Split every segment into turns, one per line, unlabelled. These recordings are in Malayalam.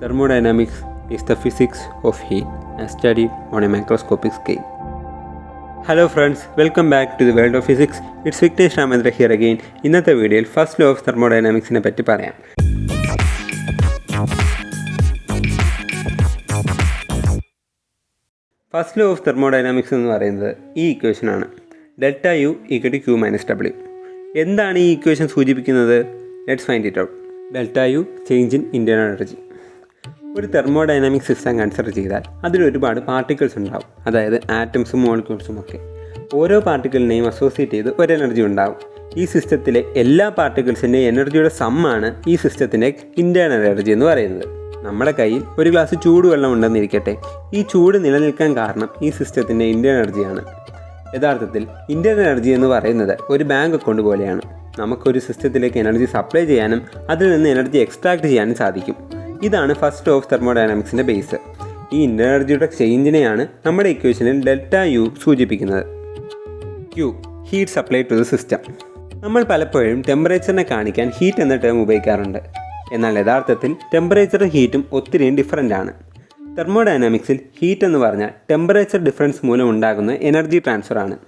Thermodynamics is the physics of heat as studied on a microscopic scale. Hello friends welcome back to the world of physics it's Victesh Ramendra here again ഇന്നത്തെ വീഡിയോയിൽ ഫസ്റ്റ് ലോ ഓഫ് തെർമോഡൈനാമിക്സിനെ പറ്റി പറയാം. ഫസ്റ്റ് ലോ ഓഫ് തെർമോഡൈനാമിക്സ് എന്ന് പറയുന്നത് ഈ ഇക്വേഷനാണ് delta U equal Q minus W എന്താണ് ഈ ഇക്വേഷൻ സൂചിപ്പിക്കുന്നത്? Let's find it out delta U change in internal energy ഒരു തെർമോഡൈനാമിക് സിസ്റ്റം കൺസിഡർ ചെയ്താൽ അതിൽ ഒരുപാട് പാർട്ടിക്കിൾസ് ഉണ്ടാവും. അതായത് ആറ്റംസും മോളിക്യൂൾസും ഒക്കെ. ഓരോ പാർട്ടിക്കിളിനെയും അസോസിയേറ്റ് ചെയ്ത് ഒരു എനർജി ഉണ്ടാവും. ഈ സിസ്റ്റത്തിലെ എല്ലാ പാർട്ടിക്കിൾസിന്റെ എനർജിയുടെ സമ്മാണ് ഈ സിസ്റ്റത്തിന്റെ ഇന്റേർണൽ എനർജി എന്ന് പറയുന്നത്. നമ്മുടെ കയ്യിൽ ഒരു ഗ്ലാസ് ചൂടുവെള്ളം ഉണ്ടെന്നിരിക്കട്ടെ. ഈ ചൂട് നിലനിൽക്കാൻ കാരണം ഈ സിസ്റ്റത്തിന്റെ ഇന്റേർണൽ എനർജിയാണ്. യഥാർത്ഥത്തിൽ ഇന്റേർണൽ എനർജി എന്ന് പറയുന്നത് ഒരു ബാങ്ക് അക്കൗണ്ട് പോലെയാണ്. നമുക്കൊരു സിസ്റ്റത്തിലേക്ക് എനർജി സപ്ലൈ ചെയ്യാനും അതിൽ നിന്ന് എനർജി എക്സ്ട്രാക്ട് ചെയ്യാനും സാധിക്കും. ഇതാണ് ഫസ്റ്റ് ഓഫ് തെർമോഡൈനാമിക്സിന്റെ ബേസ് ഈ എനർജിയുടെ ചേഞ്ചിനെയാണ് നമ്മുടെ ഇക്വേഷനിൽ ഡെൽറ്റ യു സൂചിപ്പിക്കുന്നത്. U heat supply to the system നമ്മൾ പലപ്പോഴും ടെമ്പറേച്ചറിനെ കാണിക്കാൻ ഹീറ്റ് എന്ന ടേം ഉപയോഗിക്കാറുണ്ട്. എന്നാൽ യഥാർത്ഥത്തിൽ ടെമ്പറേച്ചറും ഹീറ്റും ഒത്തിരിയും ഡിഫറന്റ് ആണ്. തെർമോഡൈനാമിക്സിൽ ഹീറ്റ് എന്ന് പറഞ്ഞാൽ ടെമ്പറേച്ചർ ഡിഫറൻസ് മൂലം ഉണ്ടാകുന്ന എനർജി ട്രാൻസ്ഫർ ആണ്.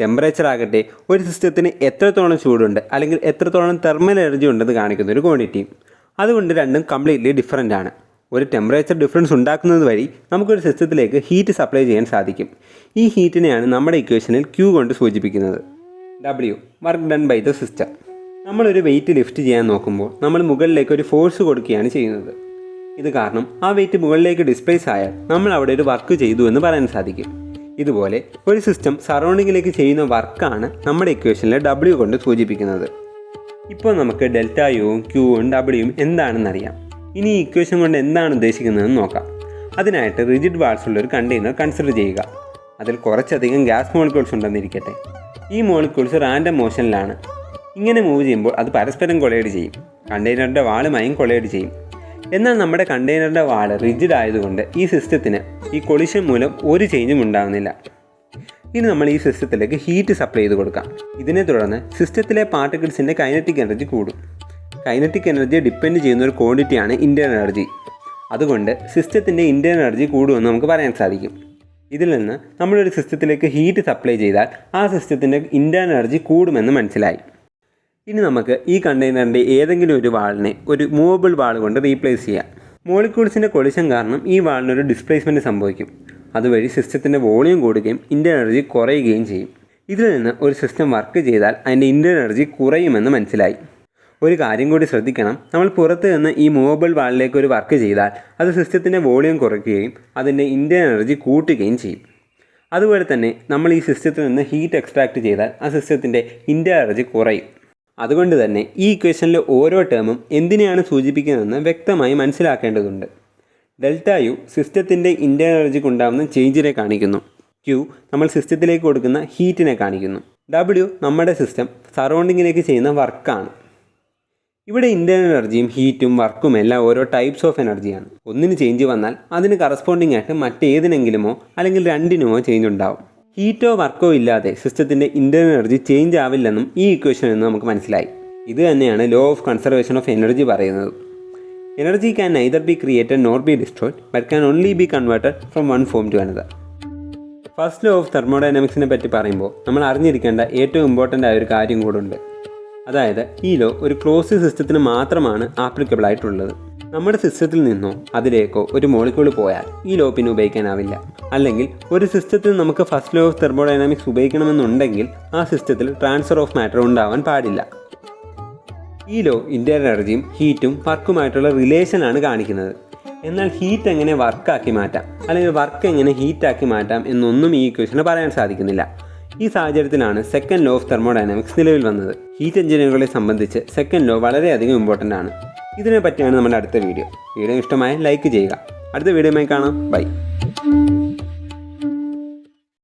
ടെമ്പറേച്ചർ ആകട്ടെ ഒരു സിസ്റ്റത്തിന് എത്രത്തോളം ചൂടുണ്ട് അല്ലെങ്കിൽ എത്രത്തോളം തെർമൽ എനർജി ഉണ്ടെന്ന് കാണിക്കുന്ന ഒരു ക്വാണ്ടിറ്റിയും അതുകൊണ്ട് രണ്ടും കംപ്ലീറ്റ്ലി ഡിഫറന്റ് ആണ്. ഒരു ടെമ്പറേച്ചർ ഡിഫറൻസ് ഉണ്ടാക്കുന്നത് വഴി നമുക്കൊരു സിസ്റ്റത്തിലേക്ക് ഹീറ്റ് സപ്ലൈ ചെയ്യാൻ സാധിക്കും. ഈ ഹീറ്റിനെയാണ് നമ്മുടെ ഇക്വേഷനിൽ ക്യൂ കൊണ്ട് സൂചിപ്പിക്കുന്നത്. W work done by the system നമ്മളൊരു വെയിറ്റ് ലിഫ്റ്റ് ചെയ്യാൻ നോക്കുമ്പോൾ നമ്മൾ മുകളിലേക്ക് ഒരു ഫോഴ്സ് കൊടുക്കുകയാണ് ചെയ്യുന്നത്. ഇത് കാരണം ആ വെയിറ്റ് മുകളിലേക്ക് ഡിസ്പ്ലേസ് ആയാൽ നമ്മൾ അവിടെ ഒരു വർക്ക് ചെയ്തു എന്ന് പറയാൻ സാധിക്കും. ഇതുപോലെ ഒരു സിസ്റ്റം സറൗണ്ടിങ്ങിലേക്ക് ചെയ്യുന്ന വർക്കാണ് നമ്മുടെ ഇക്വേഷനിലെ ഡബ്ല്യു കൊണ്ട് സൂചിപ്പിക്കുന്നത്. ഇപ്പോൾ നമുക്ക് ഡെൽറ്റ യുവും ക്യൂവും ഡബ്ല്യുവും എന്താണെന്നറിയാം. ഇനി ഈ ഇക്വേഷൻ കൊണ്ട് എന്താണ് ഉദ്ദേശിക്കുന്നതെന്ന് നോക്കാം. അതിനായിട്ട് റിജിഡ് വാൾസ് ഉള്ള ഒരു കണ്ടെയ്നർ കൺസിഡർ ചെയ്യുക. അതിൽ കുറച്ചധികം ഗ്യാസ് മോളിക്യൂൾസ് ഉണ്ടെന്നിരിക്കട്ടെ. ഈ മോളിക്യൂൾസ് റാൻഡം മോഷനിലാണ് ഇങ്ങനെ മൂവ് ചെയ്യുമ്പോൾ അത് പരസ്പരം കൊളൈഡ് ചെയ്യും. കണ്ടെയ്നറിന്റെ വാളുമായും കൊളൈഡ് ചെയ്യും. എന്നാൽ നമ്മുടെ കണ്ടെയ്നറിന്റെ വാൾ റിജിഡ് ആയതുകൊണ്ട് ഈ സിസ്റ്റത്തിന് ഈ കൊളിഷൻ മൂലം ഒരു ചേഞ്ചും ഉണ്ടാകുന്നില്ല ഇനി നമ്മൾ ഈ സിസ്റ്റത്തിലേക്ക് ഹീറ്റ് സപ്ലൈ ചെയ്ത് കൊടുക്കാം. ഇതിനെ തുടർന്ന് സിസ്റ്റത്തിലെ പാർട്ടിക്കിൾസിന്റെ കൈനറ്റിക് എനർജി കൂടും. കൈനറ്റിക് എനർജി ഡിപ്പെൻഡ് ചെയ്യുന്ന ഒരു ക്വാണ്ടിറ്റിയാണ് ഇന്റേർണൽ എനർജി അതുകൊണ്ട് സിസ്റ്റത്തിന്റെ ഇന്റേർണൽ എനർജി കൂടുമെന്ന് നമുക്ക് പറയാൻ സാധിക്കും. ഇതിൽ നിന്ന് നമ്മളൊരു സിസ്റ്റത്തിലേക്ക് ഹീറ്റ് സപ്ലൈ ചെയ്താൽ ആ സിസ്റ്റത്തിന്റെ ഇന്റേർണൽ എനർജി കൂടുമെന്ന് മനസ്സിലായി. ഇനി നമുക്ക് ഈ കണ്ടെയ്നറിന്റെ ഏതെങ്കിലും ഒരു വാളിനെ ഒരു മൂവബിൾ വാൾ കൊണ്ട് റീപ്ലേസ് ചെയ്യാം. മോളിക്യൂൾസിന്റെ കൊളിഷൻ കാരണം ഈ വാളിനൊരു ഡിസ്പ്ലേസ്മെന്റ് സംഭവിക്കും. അതുവഴി സിസ്റ്റത്തിന്റെ വോളിയം കൂടുകയും ഇന്റേർണൽ എനർജി കുറയുകയും ചെയ്യും. ഇതിൽ നിന്ന് ഒരു സിസ്റ്റം വർക്ക് ചെയ്താൽ അതിന്റെ ഇന്റേർണൽ എനർജി കുറയുമെന്ന് മനസ്സിലായി. ഒരു കാര്യം കൂടി ശ്രദ്ധിക്കണം. നമ്മൾ പുറത്ത് നിന്ന് ഈ മൂവബിൾ വാളിലേക്ക് ഒരു വർക്ക് ചെയ്താൽ അത് സിസ്റ്റത്തിന്റെ വോളിയം കുറയ്ക്കുകയും അതിന്റെ ഇന്റേർണൽ എനർജി കൂട്ടുകയും ചെയ്യും. അതുപോലെ തന്നെ നമ്മൾ ഈ സിസ്റ്റത്തിൽ നിന്ന് ഹീറ്റ് എക്സ്ട്രാക്ട് ചെയ്താൽ ആ സിസ്റ്റത്തിന്റെ ഇന്റേർണൽ എനർജി കുറയും. അതുകൊണ്ട് തന്നെ ഈ ഇക്വേഷനിലെ ഓരോ ടേമും എന്തിനെയാണ് സൂചിപ്പിക്കുന്നതെന്ന് വ്യക്തമായി മനസ്സിലാക്കേണ്ടതുണ്ട്. ഡെൽറ്റ യു സിസ്റ്റത്തിന്റെ ഇന്റേൺ എനർജിക്ക് ഉണ്ടാകുന്ന ചേഞ്ചിനെ കാണിക്കുന്നു. ക്യൂ നമ്മൾ സിസ്റ്റത്തിലേക്ക് കൊടുക്കുന്ന ഹീറ്റിനെ കാണിക്കുന്നു. ഡബ്ല്യു നമ്മുടെ സിസ്റ്റം സറൗണ്ടിങ്ങിലേക്ക് ചെയ്യുന്ന വർക്കാണ്. ഇവിടെ ഇന്റേർണൽ എനർജിയും ഹീറ്റും വർക്കും എല്ലാം ഓരോ ടൈപ്സ് ഓഫ് എനർജിയാണ്. ഒന്നിന് ചേഞ്ച് വന്നാൽ അതിന് കറസ്പോണ്ടിങ് ആയിട്ട് മറ്റേതിനെങ്കിലുമോ അല്ലെങ്കിൽ രണ്ടിനുമോ ചേഞ്ച് ഉണ്ടാവും. ഹീറ്റോ വർക്കോ ഇല്ലാതെ സിസ്റ്റത്തിന്റെ ഇന്റേർണൽ എനർജി ചേഞ്ച് ആവില്ലെന്നും ഈ ഇക്വേഷനിൽ നിന്ന് നമുക്ക് മനസ്സിലായി. ഇത് തന്നെയാണ് law of conservation of energy പറയുന്നത്. Energy can neither be created nor be destroyed but can only be converted from one form to another first law of തെർമോഡൈനാമിക്സിനെ പറ്റി പറയുമ്പോൾ നമ്മൾ അറിഞ്ഞിരിക്കേണ്ട ഏറ്റവും ഇമ്പോർട്ടന്റ് ആയ ഒരു കാര്യം കൂടെ ഉണ്ട്. അതായത് ഈ ലോ ഒരു ക്ലോസ് സിസ്റ്റത്തിന് മാത്രമാണ് ആപ്ലിക്കബിൾ ആയിട്ടുള്ളത്. നമ്മുടെ സിസ്റ്റത്തിൽ നിന്നോ അതിലേക്കോ ഒരു മോളിക്യൂൾ പോയാൽ ഈ ലോ പിന്നെ ഉപയോഗിക്കാനാവില്ല. അല്ലെങ്കിൽ ഒരു സിസ്റ്റത്തിൽ നമുക്ക് ഫസ്റ്റ് ലോ ഓഫ് തെർമോഡൈനാമിക്സ് ഉപയോഗിക്കണമെന്നുണ്ടെങ്കിൽ ആ സിസ്റ്റത്തിൽ ട്രാൻസ്ഫർ ഓഫ് മാറ്റർ ഉണ്ടാവാൻ പാടില്ല. ഈ ലോ ഇന്റേർണൽ എനർജിയും ഹീറ്റും വർക്കുമായിട്ടുള്ള റിലേഷനാണ് കാണിക്കുന്നത്. എന്നാൽ ഹീറ്റ് എങ്ങനെ വർക്കാക്കി മാറ്റാം? അല്ലെങ്കിൽ വർക്ക് എങ്ങനെ ഹീറ്റാക്കി മാറ്റാം എന്നൊന്നും ഈ ഇക്വേഷന് പറയാൻ സാധിക്കുന്നില്ല. ഈ സാഹചര്യത്തിലാണ് സെക്കൻഡ് ലോ ഓഫ് തെർമോഡൈനാമിക്സ് നിലവിൽ വന്നത്. ഹീറ്റ് എഞ്ചിനുകളെ സംബന്ധിച്ച് സെക്കൻഡ് ലോ വളരെയധികം ഇമ്പോർട്ടന്റ് ആണ്. ഇതിനെ പറ്റിയാണ് നമ്മുടെ അടുത്ത വീഡിയോ വീഡിയോ ഇഷ്ടമായ ലൈക്ക് ചെയ്യുക. അടുത്ത വീഡിയോയുമായി കാണാം. ബൈ